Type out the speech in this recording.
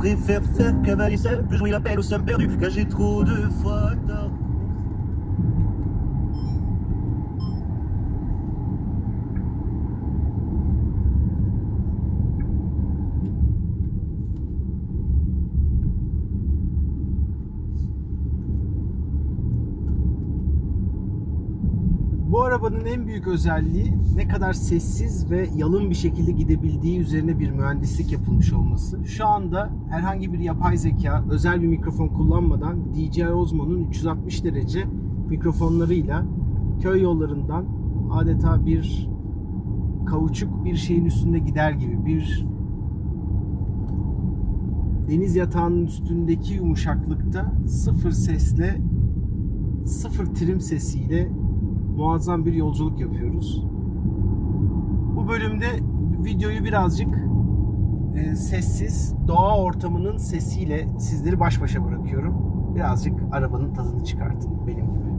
préfère faire cavaler seul, plus on il appelle au somme perdu, car j'ai trop de fois. Bu arabanın en büyük özelliği ne kadar sessiz ve yalın bir şekilde gidebildiği üzerine bir mühendislik yapılmış olması. Şu anda herhangi bir yapay zeka, özel bir mikrofon kullanmadan DJI Osmo'nun 360 derece mikrofonlarıyla köy yollarından adeta bir kauçuk bir şeyin üstünde gider gibi bir deniz yatağının üstündeki yumuşaklıkta sıfır sesle sıfır trim sesiyle muazzam bir yolculuk yapıyoruz. Bu bölümde videoyu birazcık e, sessiz, doğa ortamının sesiyle sizleri baş başa bırakıyorum. Birazcık arabanın tadını çıkartın benim gibi.